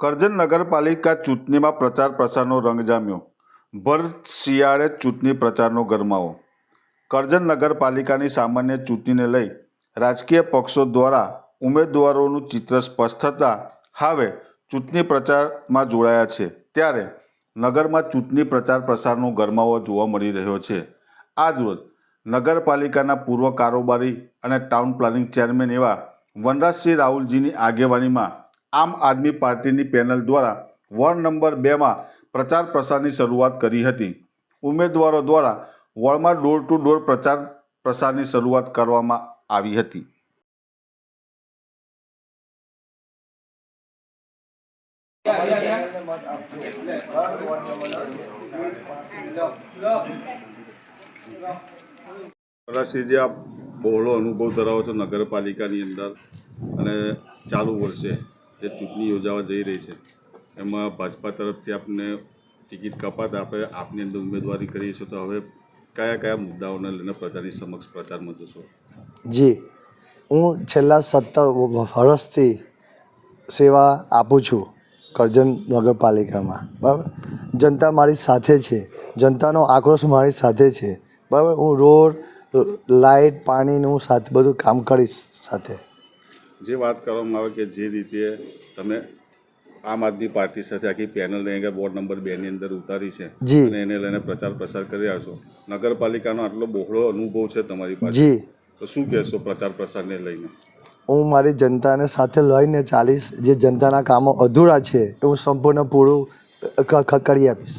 કરજણ નગરપાલિકા ચૂંટણીમાં પ્રચાર પ્રસારનો રંગ જામ્યો. ભર શિયાળે ચૂંટણી પ્રચારનો ગરમાવો. કરજણ નગરપાલિકાની સામાન્ય ચૂંટણીને લઈ રાજકીય પક્ષો દ્વારા ઉમેદવારોનું ચિત્ર સ્પષ્ટ થતાં હવે ચૂંટણી પ્રચારમાં જોડાયા છે. ત્યારે નગરમાં ચૂંટણી પ્રચાર પ્રસારનો ગરમાવો જોવા મળી રહ્યો છે. આજરોજ નગરપાલિકાના પૂર્વ કારોબારી અને ટાઉન પ્લાનિંગ ચેરમેન એવા વનરાજસિંહ રાહુલજીની આગેવાનીમાં આમ આદમી પાર્ટીની પેનલ દ્વારા વોર્ડ નંબર બેમાં પ્રચાર પ્રસારની શરૂઆત કરી હતી. ઉમેદવારો દ્વારા વોર્ડમાં ડોર ટુ ડોર પ્રચાર પ્રસારની શરૂઆત કરવામાં આવી હતી. જે, આપ બહોળો અનુભવ ધરાવો છો નગરપાલિકાની અંદર અને ચાલુ વર્ષે. જે ચૂંટણી યોજાવા જઈ રહી છે, એમાં ભાજપા તરફથી આપને ટિકિટ કપાતા આપણે આપની અંદર ઉમેદવારી કરીએ છીએ, તો હવે કયા કયા મુદ્દાઓને લઈને પ્રજાની સમક્ષ પ્રચારમાં જશો જી, હું છેલ્લા સત્તર વર્ષથી સેવા આપું છું કરજણ નગરપાલિકામાં, બરાબર? જનતા મારી સાથે છે, જનતાનો આક્રોશ મારી સાથે છે, બરાબર? હું રોડ લાઇટ પાણીનું સાથે બધું કામ કરીશ સાથે. જે વાત કરવામાં આવે કે જે રીતે તમે આમ આદમી પાર્ટી સાથે આખી પેનલને અહીંયા વોર્ડ નંબર બેની અંદર ઉતારી છે. અને એને લઈને પ્રચાર પ્રસાર કરી રહ્યા છો. નગરપાલિકાનો આટલો બહોળો અનુભવ છે તમારી પાસે? તો શું કહેશો પ્રચાર પ્રસારને લઈને? હું મારી જનતાને સાથે લઈને ચાલીશ જે જનતાના કામો અધૂરા છે એ હું સંપૂર્ણ પૂરું કરી આપીશ.